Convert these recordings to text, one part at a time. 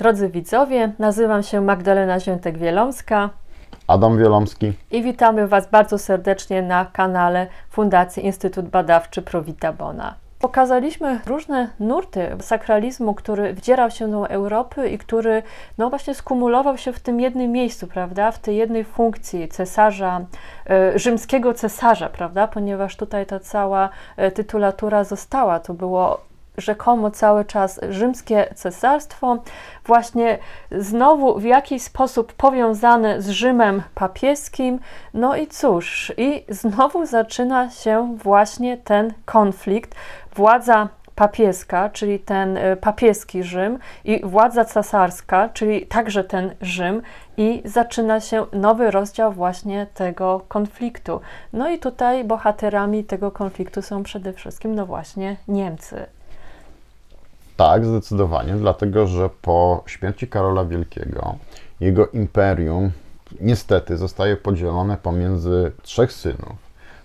Drodzy widzowie, nazywam się Magdalena Ziętek-Wielomska Adam Wielomski. i witamy Was bardzo serdecznie na kanale Fundacji Instytut Badawczy Prowita Bona. Pokazaliśmy różne nurty sakralizmu, który wdzierał się do Europy i który no właśnie skumulował się w tym jednym miejscu, prawda? W tej jednej funkcji cesarza, e, rzymskiego cesarza, prawda? Ponieważ tutaj ta cała e, tytulatura została. To było rzekomo cały czas rzymskie cesarstwo, właśnie znowu w jakiś sposób powiązane z Rzymem papieskim. No i cóż, i znowu zaczyna się właśnie ten konflikt. Władza papieska, czyli ten e, papieski Rzym, i władza cesarska, czyli także ten Rzym, i zaczyna się nowy rozdział właśnie tego konfliktu. No i tutaj bohaterami tego konfliktu są przede wszystkim, no właśnie, Niemcy. Tak, zdecydowanie, dlatego że po śmierci Karola Wielkiego jego imperium niestety zostaje podzielone pomiędzy trzech synów.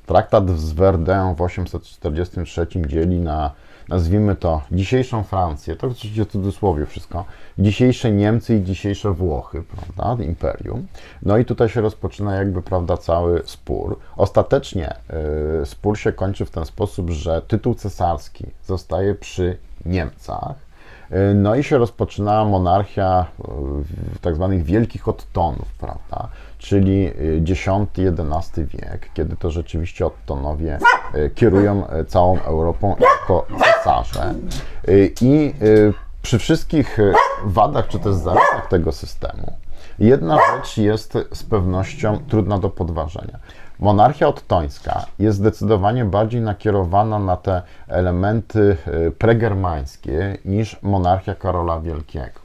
Traktat z Verdun w 843 dzieli na, nazwijmy to, dzisiejszą Francję, to oczywiście w cudzysłowie wszystko, dzisiejsze Niemcy i dzisiejsze Włochy, prawda, imperium. No i tutaj się rozpoczyna jakby, prawda, cały spór. Ostatecznie y, spór się kończy w ten sposób, że tytuł cesarski zostaje przy Niemcach. Y, No i się rozpoczyna monarchia y, tak zwanych wielkich odtonów, prawda? Czyli X-XI wiek, kiedy to rzeczywiście odtonowie kierują całą Europą jako cesarze. I przy wszystkich wadach czy też zaletach tego systemu, jedna rzecz jest z pewnością trudna do podważenia. Monarchia ottońska jest zdecydowanie bardziej nakierowana na te elementy y, pregermańskie niż monarchia Karola Wielkiego.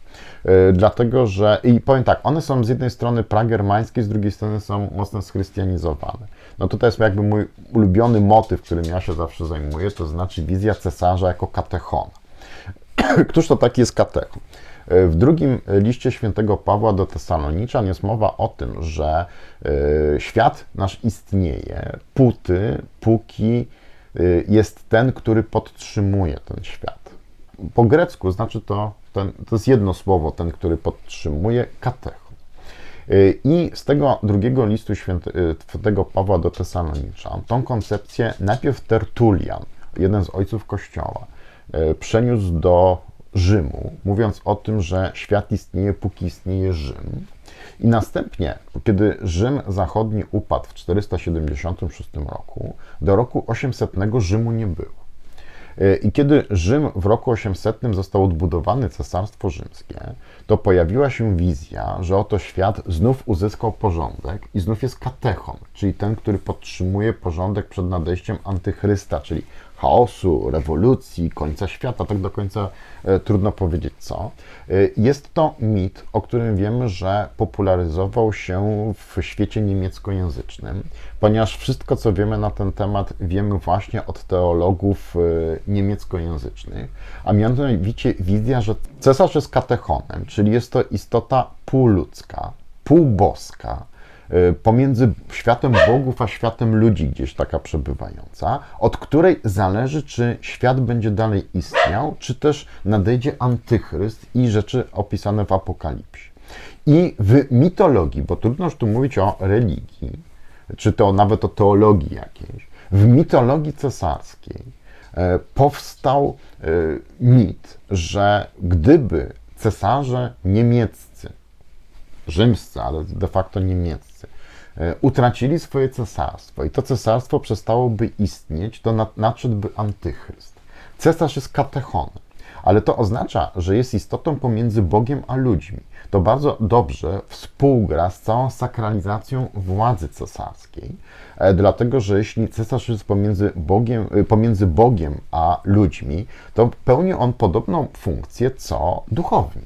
Y, Dlatego, że i powiem tak, one są z jednej strony pragermańskie, z drugiej strony są mocno schrystianizowane. No tutaj jest jakby mój ulubiony motyw, którym ja się zawsze zajmuję, to znaczy wizja cesarza jako katechona. Któż to taki jest katechon? W drugim liście świętego Pawła do Tesaloniczan jest mowa o tym, że y, świat nasz istnieje póty, póki y, jest ten, który podtrzymuje ten świat. Po grecku znaczy to, ten, to jest jedno słowo, ten, który podtrzymuje, katechon. Y, I z tego drugiego listu świętego Pawła do Tesaloniczan tą koncepcję najpierw Tertulian, jeden z ojców Kościoła, przeniósł do Rzymu, mówiąc o tym, że świat istnieje, póki istnieje Rzym. I następnie, kiedy Rzym Zachodni upadł w 476 roku, do roku 800 Rzymu nie było. I kiedy Rzym w roku 800 został odbudowany Cesarstwo Rzymskie, to pojawiła się wizja, że oto świat znów uzyskał porządek i znów jest katechon, czyli ten, który podtrzymuje porządek przed nadejściem antychrysta, czyli chaosu, rewolucji, końca świata, tak do końca e, trudno powiedzieć co. E, Jest to mit, o którym wiemy, że popularyzował się w świecie niemieckojęzycznym, ponieważ wszystko, co wiemy na ten temat, wiemy właśnie od teologów e, niemieckojęzycznych, a mianowicie wizja, że cesarz jest katechonem, czyli jest to istota półludzka, półboska, y, pomiędzy światem bogów a światem ludzi gdzieś taka przebywająca, od której zależy, czy świat będzie dalej istniał, czy też nadejdzie antychryst i rzeczy opisane w Apokalipsie. I w mitologii, bo trudno już tu mówić o religii, czy to nawet o teologii jakiejś, w mitologii cesarskiej e, powstał e, mit, że gdyby cesarze niemieccy rzymscy, ale de facto niemieccy, e, utracili swoje cesarstwo i to cesarstwo przestałoby istnieć, to nad- nadszedłby antychryst. Cesarz jest katechonem, ale to oznacza, że jest istotą pomiędzy Bogiem a ludźmi. To bardzo dobrze współgra z całą sakralizacją władzy cesarskiej, e, dlatego że jeśli cesarz jest pomiędzy Bogiem, e, pomiędzy Bogiem a ludźmi, to pełni on podobną funkcję co duchowni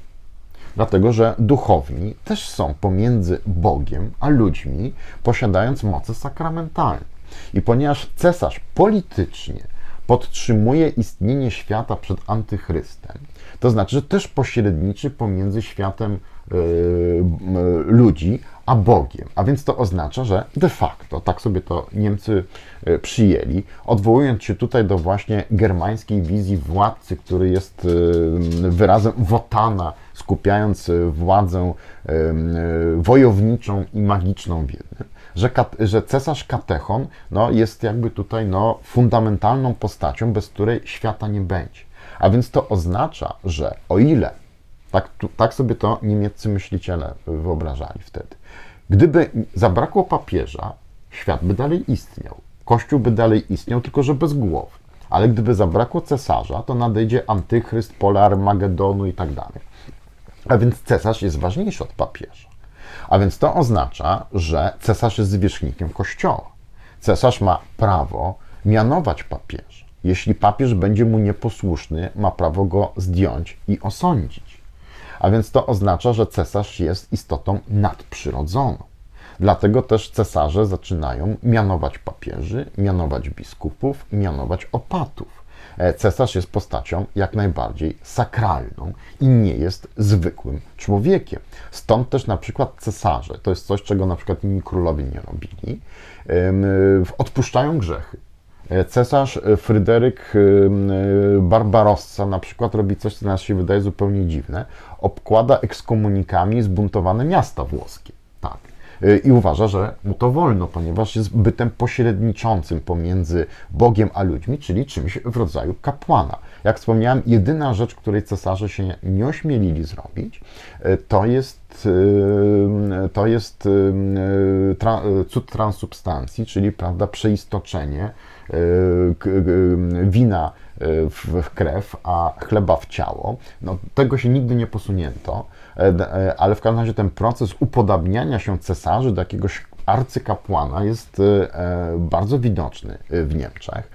dlatego że duchowni też są pomiędzy Bogiem a ludźmi, posiadając moce sakramentalne. I ponieważ cesarz politycznie podtrzymuje istnienie świata przed antychrystem, to znaczy, że też pośredniczy pomiędzy światem ludzi a Bogiem. A więc to oznacza, że de facto, tak sobie to Niemcy e, przyjęli, odwołując się tutaj do właśnie germańskiej wizji władcy, który jest e, wyrazem wotana, skupiając władzę wojowniczą i magiczną w jednym, że, że cesarz Katechon no, jest jakby tutaj no, fundamentalną postacią, bez której świata nie będzie. A więc to oznacza, że o ile, tak, tu, tak sobie to niemieccy myśliciele wyobrażali wtedy, gdyby zabrakło papieża, świat by dalej istniał. Kościół by dalej istniał, tylko że bez głowy. Ale gdyby zabrakło cesarza, to nadejdzie antychryst, pole Armagedonu i tak dalej. A więc cesarz jest ważniejszy od papieża. A więc to oznacza, że cesarz jest zwierzchnikiem kościoła. Cesarz ma prawo mianować papieża. Jeśli papież będzie mu nieposłuszny, ma prawo go zdjąć i osądzić. A więc to oznacza, że cesarz jest istotą nadprzyrodzoną. Dlatego też cesarze zaczynają mianować papieży, mianować biskupów, mianować opatów. E, Cesarz jest postacią jak najbardziej sakralną i nie jest zwykłym człowiekiem. Stąd też na przykład cesarze, to jest coś, czego na przykład inni królowie nie robili, odpuszczają grzechy. E, Cesarz e, Fryderyk e, Barbarossa na przykład robi coś, co nas się wydaje zupełnie dziwne. Obkłada ekskomunikami zbuntowane miasta włoskie. Tak. I uważa, że mu to wolno, ponieważ jest bytem pośredniczącym pomiędzy Bogiem a ludźmi, czyli czymś w rodzaju kapłana. Jak wspomniałem, jedyna rzecz, której cesarze się nie ośmielili zrobić, to jest, to jest e, tra, cud transubstancji, czyli prawda, przeistoczenie k- wina e, w w krew, a chleba w ciało. No, tego się nigdy nie posunięto, e, e, ale w każdym razie ten proces upodabniania się cesarzy do jakiegoś arcykapłana jest e, bardzo widoczny w Niemczech.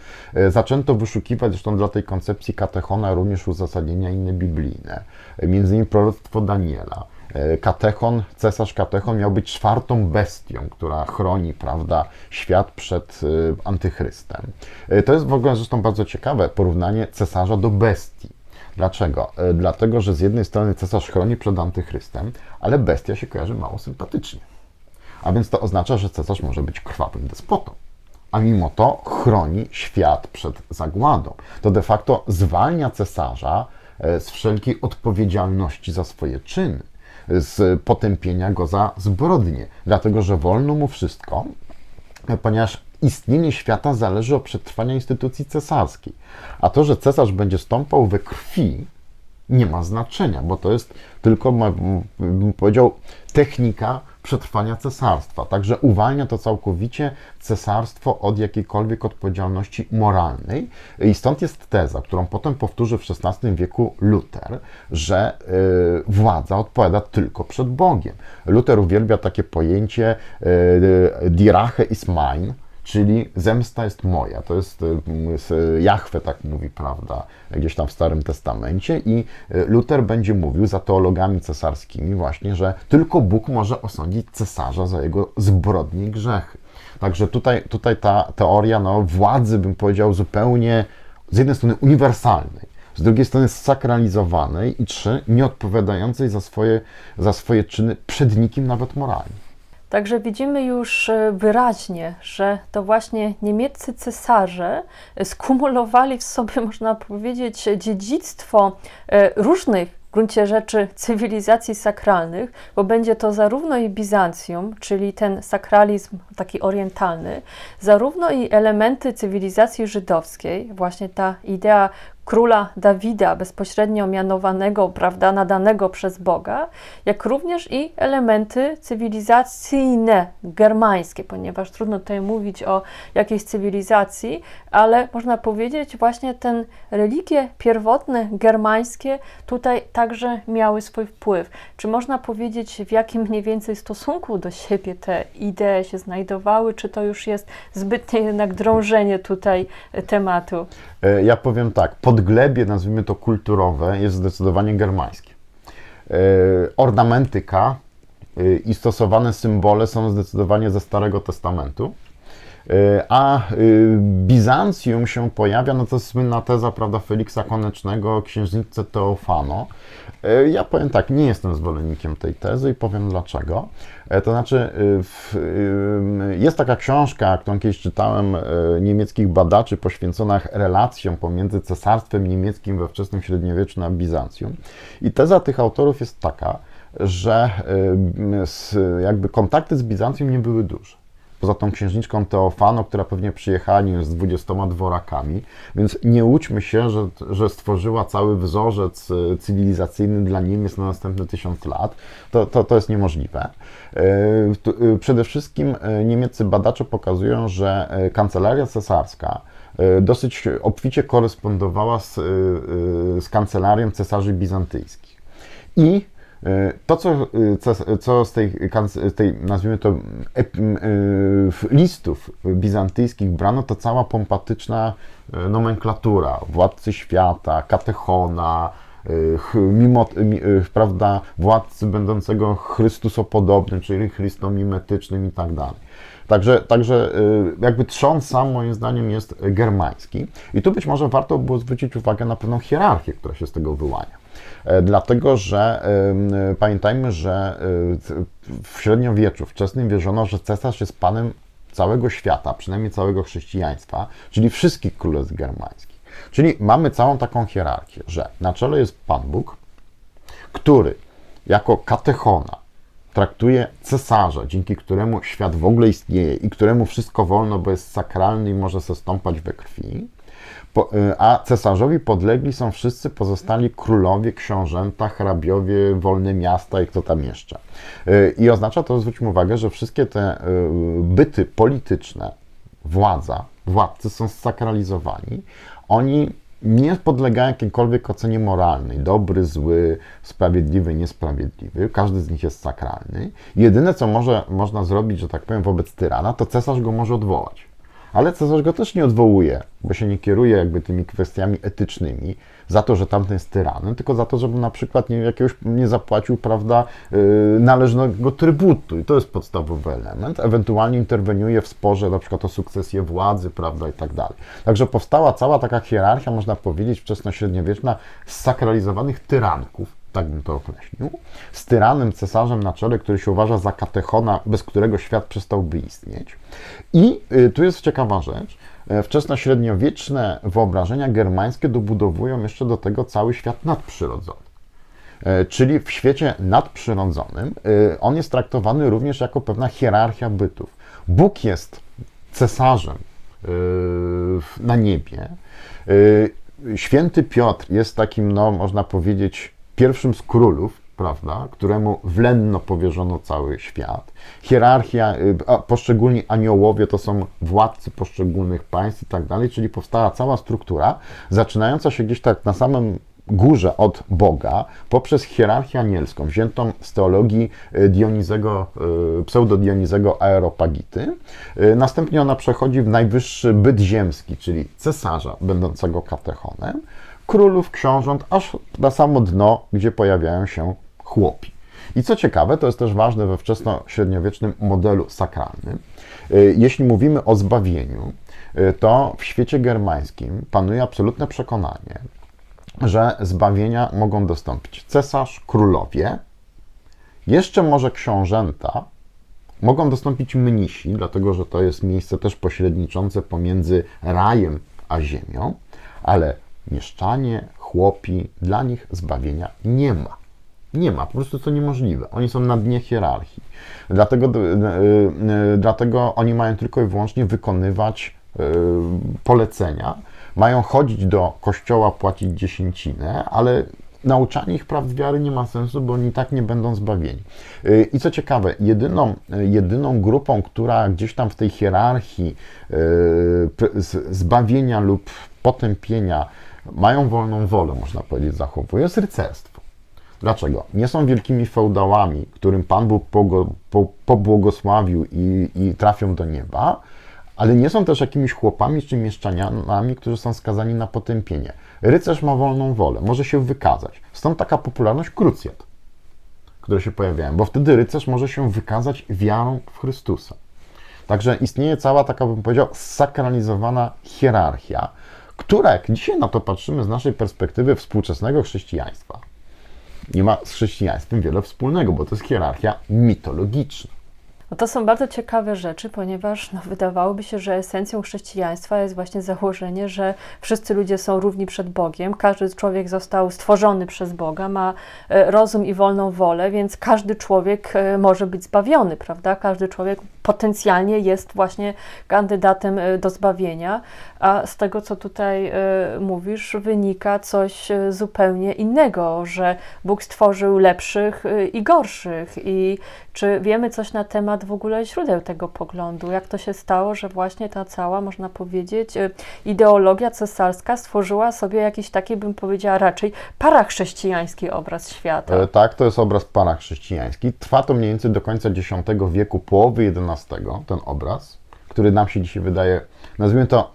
Zaczęto wyszukiwać zresztą dla tej koncepcji katechona również uzasadnienia inne biblijne, między innymi proroctwo Daniela. E, Katechon, cesarz Katechon miał być czwartą bestią, która chroni, prawda, świat przed e, antychrystem. E, To jest w ogóle zresztą bardzo ciekawe porównanie cesarza do bestii. Dlaczego? Dlatego, że z jednej strony cesarz chroni przed antychrystem, ale bestia się kojarzy mało sympatycznie. A więc to oznacza, że cesarz może być krwawym despotą. A mimo to chroni świat przed zagładą. To de facto zwalnia cesarza z wszelkiej odpowiedzialności za swoje czyny, z potępienia go za zbrodnie, dlatego że wolno mu wszystko, ponieważ istnienie świata zależy od przetrwania instytucji cesarskiej. A to, że cesarz będzie stąpał we krwi, nie ma znaczenia, bo to jest tylko, powiedział, technika przetrwania cesarstwa. Także uwalnia to całkowicie cesarstwo od jakiejkolwiek odpowiedzialności moralnej. I stąd jest teza, którą potem powtórzy w XVI wieku Luter, że y, władza odpowiada tylko przed Bogiem. Luter uwielbia takie pojęcie y, die Rache ist mein, czyli zemsta jest moja. To jest y, Jahwe tak mówi, prawda, gdzieś tam w Starym Testamencie i y, Luter będzie mówił za teologami cesarskimi właśnie, że tylko Bóg może osądzić cesarza za jego zbrodnie i grzechy. Także tutaj, tutaj ta teoria no, władzy, bym powiedział, zupełnie z jednej strony uniwersalnej, z drugiej strony sakralizowanej i trzy, nieodpowiadającej za swoje, za swoje czyny przed nikim nawet moralnie. Także widzimy już e, wyraźnie, że to właśnie niemieccy cesarze e, skumulowali w sobie, można powiedzieć, dziedzictwo e, różnych w gruncie rzeczy cywilizacji sakralnych, bo będzie to zarówno i Bizancjum, czyli ten sakralizm taki orientalny, zarówno i elementy cywilizacji żydowskiej, właśnie ta idea króla Dawida, bezpośrednio mianowanego, prawda, nadanego przez Boga, jak również i elementy cywilizacyjne, germańskie, ponieważ trudno tutaj mówić o jakiejś cywilizacji, ale można powiedzieć właśnie ten religie pierwotne, germańskie tutaj także miały swój wpływ. Czy można powiedzieć, w jakim mniej więcej stosunku do siebie te idee się znajdowały, czy to już jest zbytnie jednak drążenie tutaj tematu? E, Ja powiem tak, podglebie, nazwijmy to kulturowe, jest zdecydowanie germańskie. E, Ornamentyka e, i stosowane symbole są zdecydowanie ze Starego Testamentu. Y, A y, Bizancjum się pojawia, no to jest słynna teza, prawda, Feliksa Konecznego o księżniczce Teofano. Y, Ja powiem tak, nie jestem zwolennikiem tej tezy i powiem dlaczego. E, To znaczy, y, y, jest taka książka, którą kiedyś czytałem, niemieckich badaczy poświęcona relacjom pomiędzy cesarstwem niemieckim we wczesnym średniowieczu na Bizancjum. I teza tych autorów jest taka, że jakby kontakty z Bizancjum nie były duże poza tą księżniczką Teofano, która pewnie przyjechała nie z 20 dworakami, więc nie łudźmy się, że, że stworzyła cały wzorzec e, cywilizacyjny dla Niemiec na następne tysiąc lat. To, to, to jest niemożliwe. Tu- e, Przede wszystkim niemieccy badacze pokazują, że kancelaria cesarska dosyć obficie korespondowała z, z kancelarią cesarzy bizantyjskich. I to, co, e, co, co z tej, tej, nazwijmy to, e, listów bizantyjskich brano, to cała pompatyczna e, nomenklatura. Władcy świata, katechona, e, ch- mimo, mi- e, prawda, władcy będącego Chrystusopodobnym, czyli chrystomimetycznym i tak dalej. Także, także jakby trząs sam moim zdaniem jest germański. I tu być może warto było zwrócić uwagę na pewną hierarchię, która się z tego wyłania. E, Dlatego, że y, pamiętajmy, że c- w średniowieczu wczesnym wierzono, że cesarz jest panem całego świata, przynajmniej całego chrześcijaństwa, czyli wszystkich królestw germańskich. Czyli mamy całą taką hierarchię, że na czele jest Pan Bóg, który jako katechona traktuje cesarza, dzięki któremu świat w ogóle istnieje i któremu wszystko wolno, bo jest sakralny i może se stąpać we krwi. Y, a cesarzowi podlegli są wszyscy pozostali królowie, książęta, hrabiowie, wolne miasta i kto tam jeszcze. Y, I oznacza to, zwróćmy uwagę, że wszystkie te y, byty polityczne, władza, władcy są sakralizowani. Oni nie podlegają jakiejkolwiek ocenie moralnej. Dobry, zły, sprawiedliwy, niesprawiedliwy. Każdy z nich jest sakralny. Jedyne, co może, można zrobić, że tak powiem, wobec tyrana, to cesarz go może odwołać. Ale cesarz go też nie odwołuje, bo się nie kieruje jakby tymi kwestiami etycznymi za to, że tamten jest tyranem, tylko za to, żeby na przykład nie, jakiegoś nie zapłacił, prawda, yy, należnego trybutu. I to jest podstawowy element. Ewentualnie interweniuje w sporze na przykład o sukcesję władzy, prawda, i tak dalej. Także powstała cała taka hierarchia, można powiedzieć, wczesnośredniowieczna, sakralizowanych tyranków, tak bym to określił, z tyranem, cesarzem na czele, który się uważa za katechona, bez którego świat przestałby istnieć. I y, tu jest ciekawa rzecz. e, Wczesnośredniowieczne wyobrażenia germańskie dobudowują jeszcze do tego cały świat nadprzyrodzony. E, Czyli w świecie nadprzyrodzonym y, on jest traktowany również jako pewna hierarchia bytów. Bóg jest cesarzem y, na niebie. Święty Piotr jest takim, no, można powiedzieć, pierwszym z królów, prawda, któremu wlenno powierzono cały świat. Hierarchia, y, a poszczególni aniołowie to są władcy poszczególnych państw i tak dalej, czyli powstała cała struktura, zaczynająca się gdzieś tak na samym górze od Boga poprzez hierarchię anielską, wziętą z teologii y, Dionizego, y, pseudodionizego Aeropagity. Następnie ona przechodzi w najwyższy byt ziemski, czyli cesarza będącego katechonem, królów, książąt, aż na samo dno, gdzie pojawiają się chłopi. I co ciekawe, to jest też ważne we wczesnośredniowiecznym modelu sakralnym. Y, Jeśli mówimy o zbawieniu, y, to w świecie germańskim panuje absolutne przekonanie, że zbawienia mogą dostąpić cesarz, królowie, jeszcze może książęta, mogą dostąpić mnisi, dlatego że to jest miejsce też pośredniczące pomiędzy rajem a ziemią, ale mieszczanie, chłopi, dla nich zbawienia nie ma. Nie ma, po prostu to niemożliwe. Oni są na dnie hierarchii. Dlatego, y, y, dlatego oni mają tylko i wyłącznie wykonywać y, polecenia. Mają chodzić do kościoła, płacić dziesięcinę, ale nauczanie ich praw wiary nie ma sensu, bo oni tak nie będą zbawieni. I co ciekawe, jedyną, jedyną grupą, która gdzieś tam w tej hierarchii zbawienia lub potępienia mają wolną wolę, można powiedzieć, zachowuje, jest rycerstwo. Dlaczego? Nie są wielkimi feudałami, którym Pan Bóg pobłogosławił i, i trafią do nieba, ale nie są też jakimiś chłopami czy mieszczanianami, którzy są skazani na potępienie. Rycerz ma wolną wolę, może się wykazać. Stąd taka popularność krucjat, które się pojawiają, bo wtedy rycerz może się wykazać wiarą w Chrystusa. Także istnieje cała taka, bym powiedział, sakralizowana hierarchia, która, jak dzisiaj na to patrzymy z naszej perspektywy współczesnego chrześcijaństwa, nie ma z chrześcijaństwem wiele wspólnego, bo to jest hierarchia mitologiczna. No to są bardzo ciekawe rzeczy, ponieważ no, wydawałoby się, że esencją chrześcijaństwa jest właśnie założenie, że wszyscy ludzie są równi przed Bogiem, każdy człowiek został stworzony przez Boga, ma e, rozum i wolną wolę, więc każdy człowiek e, może być zbawiony, prawda? Każdy człowiek potencjalnie jest właśnie kandydatem e, do zbawienia, a z tego, co tutaj e, mówisz, wynika coś e, zupełnie innego, że Bóg stworzył lepszych i gorszych. I czy wiemy coś na temat w ogóle źródeł tego poglądu? Jak to się stało, że właśnie ta cała, można powiedzieć, ideologia cesarska stworzyła sobie jakiś taki, bym powiedziała, raczej parachrześcijański obraz świata? Tak, to jest obraz parachrześcijański. Trwa to mniej więcej do końca X wieku, połowy XI, ten obraz, który nam się dzisiaj wydaje, nazwijmy to,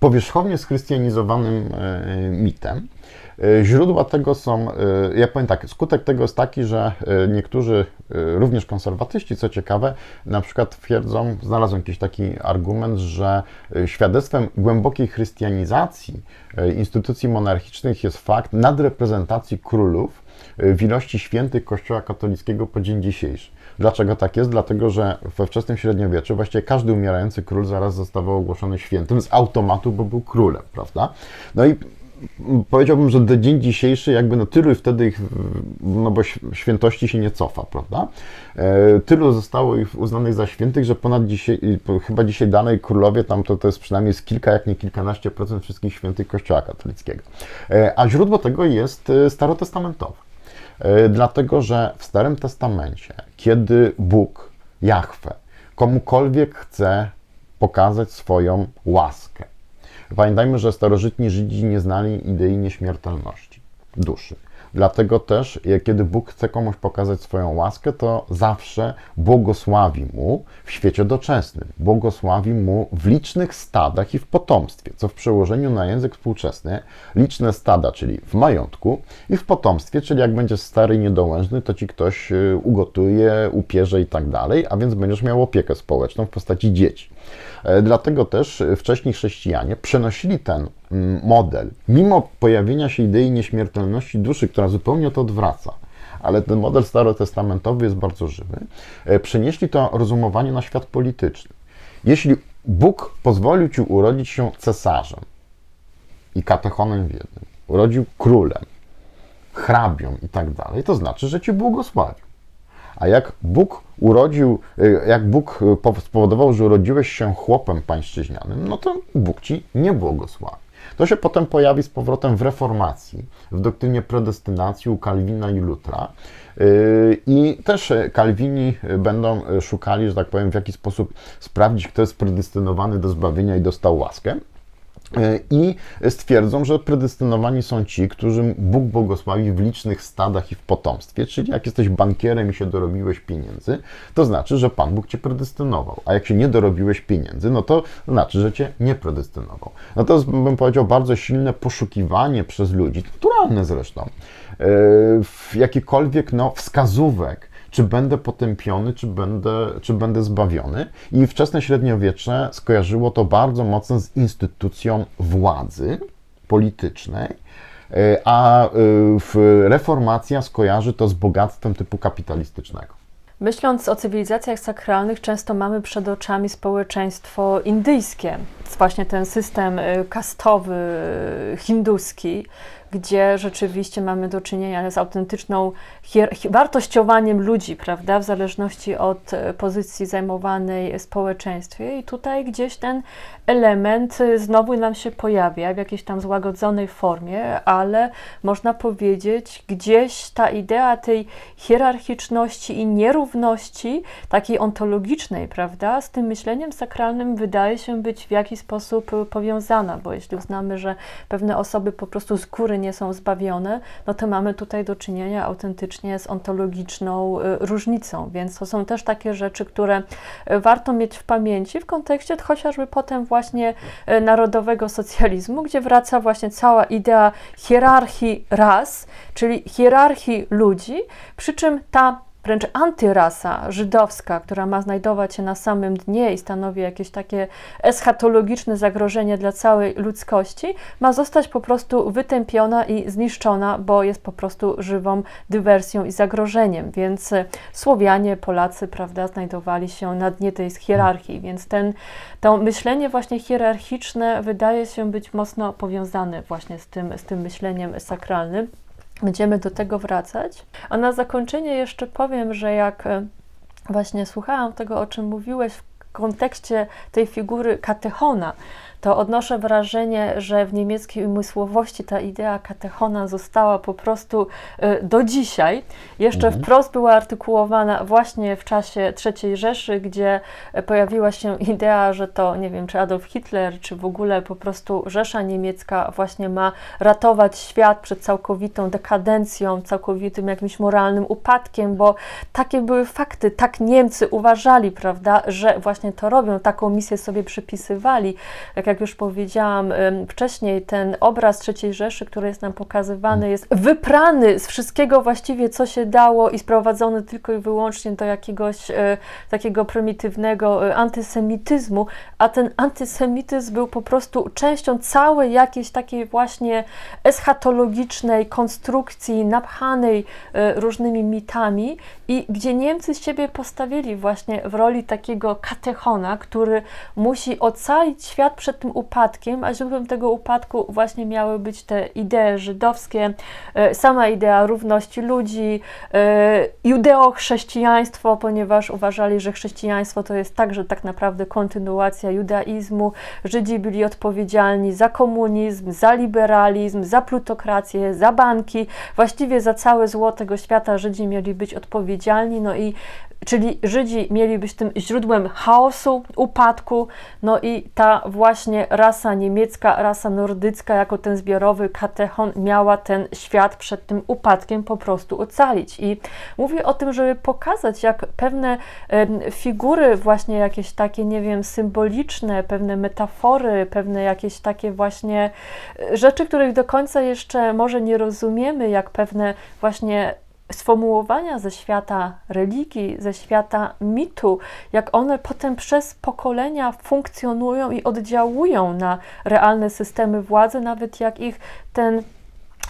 powierzchownie schrystianizowanym e, mitem. E, Źródła tego są, e, ja powiem tak, skutek tego jest taki, że niektórzy, również konserwatyści, co ciekawe, na przykład twierdzą, znalazłem jakiś taki argument, że świadectwem głębokiej chrystianizacji instytucji monarchicznych jest fakt nadreprezentacji królów w ilości świętych Kościoła katolickiego po dzień dzisiejszy. Dlaczego tak jest? Dlatego, że we wczesnym średniowieczu właściwie każdy umierający król zaraz zostawał ogłoszony świętym z automatu, bo był królem, prawda? No i powiedziałbym, że do dzień dzisiejszy jakby no tylu wtedy ich, no bo świętości się nie cofa, prawda? E, tylu zostało ich uznanych za świętych, że ponad dzisiaj, chyba dzisiaj danej królowie tam to, to jest przynajmniej z kilka, jak nie kilkanaście procent wszystkich świętych Kościoła katolickiego. E, a źródło tego jest e, starotestamentowe. E, Dlatego, że w Starym Testamencie, kiedy Bóg, Jahwe, komukolwiek chce pokazać swoją łaskę, pamiętajmy, że starożytni Żydzi nie znali idei nieśmiertelności duszy. Dlatego też, jak- kiedy Bóg chce komuś pokazać swoją łaskę, to zawsze błogosławi mu w świecie doczesnym. Błogosławi mu w licznych stadach i w potomstwie, co w przełożeniu na język współczesny liczne stada, czyli w majątku i w potomstwie, czyli jak będziesz stary i niedołężny, to ci ktoś y, ugotuje, upierze i tak dalej, a więc będziesz miał opiekę społeczną w postaci dzieci. E, Dlatego też e, wcześniej chrześcijanie przenosili ten mm, model, mimo pojawienia się idei nieśmiertelności duszy, która zupełnie to odwraca, ale ten model starotestamentowy jest bardzo żywy, e, przenieśli to rozumowanie na świat polityczny. Jeśli Bóg pozwolił ci urodzić się cesarzem i katechonem w jednym, urodził królem, hrabią i tak dalej, to znaczy, że ci błogosławił. A jak Bóg urodził, y, jak Bóg y, po- spowodował, że urodziłeś się chłopem pańszczyźnianym, no to Bóg ci nie błogosławi. To się potem pojawi z powrotem w reformacji, w doktrynie predestynacji u Kalwina i Lutra. Yy, I też y, Kalwini y, będą y, szukali, że tak powiem, w jaki sposób sprawdzić, kto jest predestynowany do zbawienia i dostał łaskę. I stwierdzą, że predestynowani są ci, którym Bóg błogosławi w licznych stadach i w potomstwie, czyli jak jesteś bankierem i się dorobiłeś pieniędzy, to znaczy, że Pan Bóg cię predestynował, a jak się nie dorobiłeś pieniędzy, no to znaczy, że cię nie predestynował. No to jest, bym powiedział, bardzo silne poszukiwanie przez ludzi, naturalne zresztą, yy, w jakikolwiek no, wskazówek, czy będę potępiony, czy będę, czy będę zbawiony. I wczesne średniowiecze skojarzyło to bardzo mocno z instytucją władzy politycznej, e, a e, reformacja skojarzy to z bogactwem typu kapitalistycznego. Myśląc o cywilizacjach sakralnych, często mamy przed oczami społeczeństwo indyjskie. Właśnie ten system y, kastowy y, hinduski, gdzie rzeczywiście mamy do czynienia z autentyczną wartościowaniem ludzi, prawda, w zależności od y, pozycji zajmowanej w społeczeństwie. I tutaj gdzieś ten element znowu nam się pojawia w jakiejś tam złagodzonej formie, ale można powiedzieć, gdzieś ta idea tej hierarchiczności i nierówności, takiej ontologicznej, prawda, z tym myśleniem sakralnym wydaje się być w jakiś sposób y, powiązana, bo jeśli uznamy, że pewne osoby po prostu z góry nie są zbawione, no to mamy tutaj do czynienia autentycznie z ontologiczną y, różnicą, więc to są też takie rzeczy, które y, warto mieć w pamięci w kontekście chociażby potem właśnie narodowego socjalizmu, gdzie wraca właśnie cała idea hierarchii ras, czyli hierarchii ludzi, przy czym ta wręcz antyrasa żydowska, która ma znajdować się na samym dnie i stanowi jakieś takie eschatologiczne zagrożenie dla całej ludzkości, ma zostać po prostu wytępiona i zniszczona, bo jest po prostu żywą dywersją i zagrożeniem. Więc e, Słowianie, Polacy, prawda, znajdowali się na dnie tej hierarchii, więc ten, to myślenie właśnie hierarchiczne wydaje się być mocno powiązane właśnie z tym, z tym myśleniem sakralnym. Będziemy do tego wracać. A na zakończenie jeszcze powiem, że jak e, właśnie słuchałam tego, o czym mówiłeś w kontekście tej figury katechona, to odnoszę wrażenie, że w niemieckiej umysłowości ta idea katechona została po prostu e, do dzisiaj. Jeszcze Mhm. wprost była artykułowana właśnie w czasie III Rzeszy, gdzie e, pojawiła się idea, że to, nie wiem, czy Adolf Hitler, czy w ogóle po prostu Rzesza Niemiecka właśnie ma ratować świat przed całkowitą dekadencją, całkowitym jakimś moralnym upadkiem, bo takie były fakty, tak Niemcy uważali, prawda, że właśnie to robią, taką misję sobie przypisywali. Tak jak już powiedziałam wcześniej, ten obraz III Rzeszy, który jest nam pokazywany, jest wyprany z wszystkiego właściwie, co się dało i sprowadzony tylko i wyłącznie do jakiegoś e, takiego prymitywnego e, antysemityzmu, a ten antysemityzm był po prostu częścią całej jakiejś takiej właśnie eschatologicznej konstrukcji, napchanej e, różnymi mitami i gdzie Niemcy z siebie postawili właśnie w roli takiego katechona, który musi ocalić świat przed tym upadkiem, a źródłem tego upadku właśnie miały być te idee żydowskie, e, sama idea równości ludzi, e, judeo-chrześcijaństwo, ponieważ uważali, że chrześcijaństwo to jest także tak naprawdę kontynuacja judaizmu. Żydzi byli odpowiedzialni za komunizm, za liberalizm, za plutokrację, za banki, właściwie za całe zło tego świata Żydzi mieli być odpowiedzialni, no i Czyli Żydzi mieli być tym źródłem chaosu, upadku, no i ta właśnie rasa niemiecka, rasa nordycka, jako ten zbiorowy katechon, miała ten świat przed tym upadkiem po prostu ocalić. I mówię o tym, żeby pokazać, jak pewne figury, właśnie jakieś takie, nie wiem, symboliczne, pewne metafory, pewne jakieś takie właśnie e, rzeczy, których do końca jeszcze może nie rozumiemy, jak pewne właśnie sformułowania ze świata religii, ze świata mitu, jak one potem przez pokolenia funkcjonują i oddziałują na realne systemy władzy, nawet jak ich ten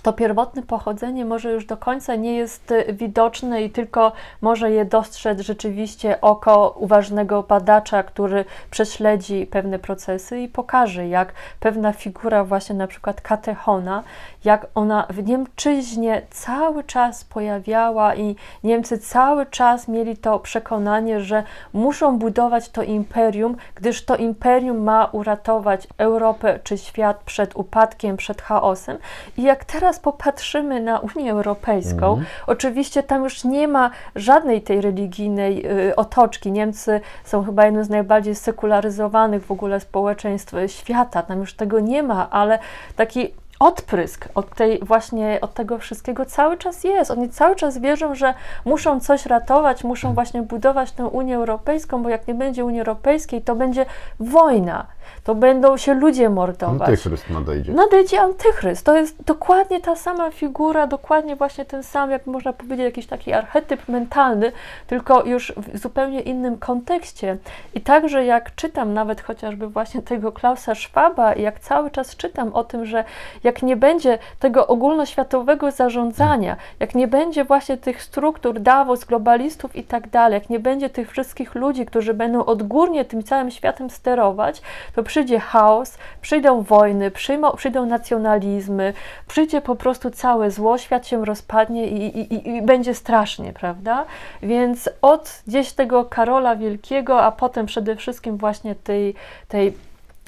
to pierwotne pochodzenie może już do końca nie jest y, widoczne i tylko może je dostrzec rzeczywiście oko uważnego badacza, który prześledzi pewne procesy i pokaże, jak pewna figura, właśnie na przykład katechona, jak ona w Niemczyźnie cały czas pojawiała i Niemcy cały czas mieli to przekonanie, że muszą budować to imperium, gdyż to imperium ma uratować Europę czy świat przed upadkiem, przed chaosem. I jak teraz popatrzymy na Unię Europejską, oczywiście tam już nie ma żadnej tej religijnej y, otoczki. Niemcy są chyba jednym z najbardziej sekularyzowanych w ogóle społeczeństw y, świata. Tam już tego nie ma, ale taki odprysk od tej właśnie, od tego wszystkiego cały czas jest. Oni cały czas wierzą, że muszą coś ratować, muszą właśnie budować tę Unię Europejską, bo jak nie będzie Unii Europejskiej, to będzie wojna. To będą się ludzie mordować. Antychryst nadejdzie. Nadejdzie antychryst. To jest dokładnie ta sama figura, dokładnie właśnie ten sam, jak można powiedzieć, jakiś taki archetyp mentalny, tylko już w zupełnie innym kontekście. I także jak czytam nawet chociażby właśnie tego Klausa Schwaba, i jak cały czas czytam o tym, że jak nie będzie tego ogólnoświatowego zarządzania, jak nie będzie właśnie tych struktur, Davos, globalistów i tak dalej, jak nie będzie tych wszystkich ludzi, którzy będą odgórnie tym całym światem sterować, to przyjdzie chaos, przyjdą wojny, przyjmą, przyjdą nacjonalizmy, przyjdzie po prostu całe zło, świat się rozpadnie i, i, i, będzie strasznie, prawda? Więc od gdzieś tego Karola Wielkiego, a potem przede wszystkim właśnie tej, tej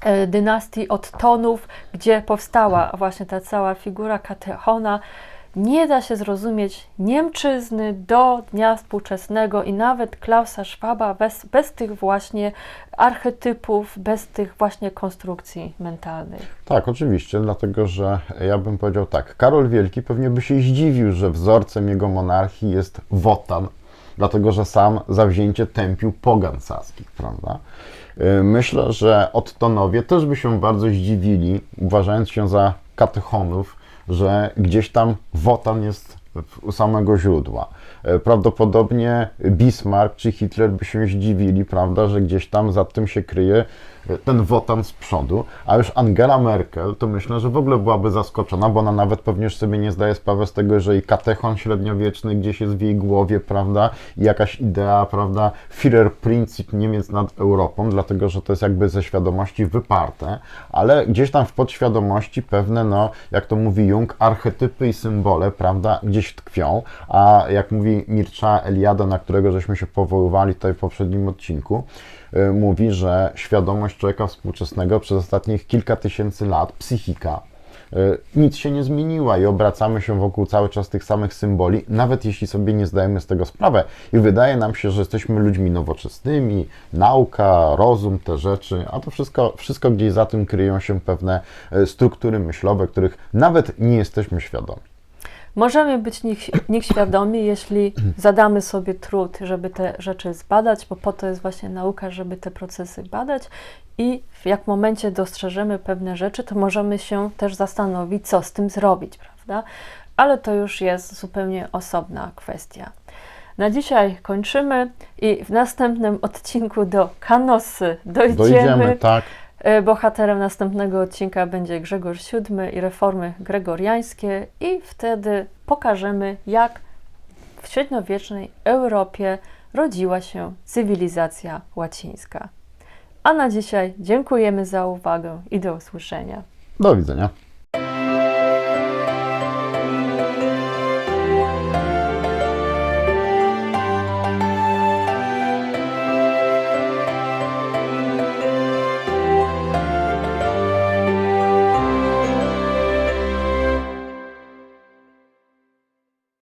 e, dynastii Ottonów, gdzie powstała właśnie ta cała figura katechona, nie da się zrozumieć Niemczyzny do dnia współczesnego i nawet Klausa Schwaba bez, bez tych właśnie archetypów, bez tych właśnie konstrukcji mentalnych. Tak, oczywiście, dlatego że ja bym powiedział tak, Karol Wielki pewnie by się zdziwił, że wzorcem jego monarchii jest Wotan, dlatego że sam zawzięcie tępił pogan saskich, prawda? Y, Myślę, że Ottonowie też by się bardzo zdziwili, uważając się za katechonów, że gdzieś tam Wotan jest u samego źródła. E, Prawdopodobnie Bismarck czy Hitler by się zdziwili, prawda, że gdzieś tam za tym się kryje ten wotan z przodu, a już Angela Merkel to myślę, że w ogóle byłaby zaskoczona, bo ona nawet pewnie już sobie nie zdaje sprawy z tego, że i katechon średniowieczny gdzieś jest w jej głowie, prawda, i jakaś idea, prawda, Führerprinzip Niemiec nad Europą, dlatego, że to jest jakby ze świadomości wyparte, ale gdzieś tam w podświadomości pewne, no, jak to mówi Jung, archetypy i symbole, prawda, gdzieś tkwią, a jak mówi Mircea Eliada, na którego żeśmy się powoływali tutaj w poprzednim odcinku, mówi, że świadomość człowieka współczesnego przez ostatnich kilka tysięcy lat, psychika, y, nic się nie zmieniła i obracamy się wokół cały czas tych samych symboli, nawet jeśli sobie nie zdajemy z tego sprawę. I wydaje nam się, że jesteśmy ludźmi nowoczesnymi, nauka, rozum, te rzeczy, a to wszystko, wszystko gdzieś za tym kryją się pewne y, struktury myślowe, których nawet nie jesteśmy świadomi. Możemy być nich, nich świadomi, jeśli zadamy sobie trud, żeby te rzeczy zbadać, bo po to jest właśnie nauka, żeby te procesy badać i w jak momencie dostrzeżemy pewne rzeczy, to możemy się też zastanowić, co z tym zrobić, prawda? Ale to już jest zupełnie osobna kwestia. Na dzisiaj kończymy i w następnym odcinku do Kanosy dojdziemy. Dojdziemy, tak. E, Bohaterem następnego odcinka będzie Grzegorz VII i reformy gregoriańskie, i wtedy pokażemy, jak w średniowiecznej Europie rodziła się cywilizacja łacińska. A na dzisiaj dziękujemy za uwagę i do usłyszenia. Do widzenia.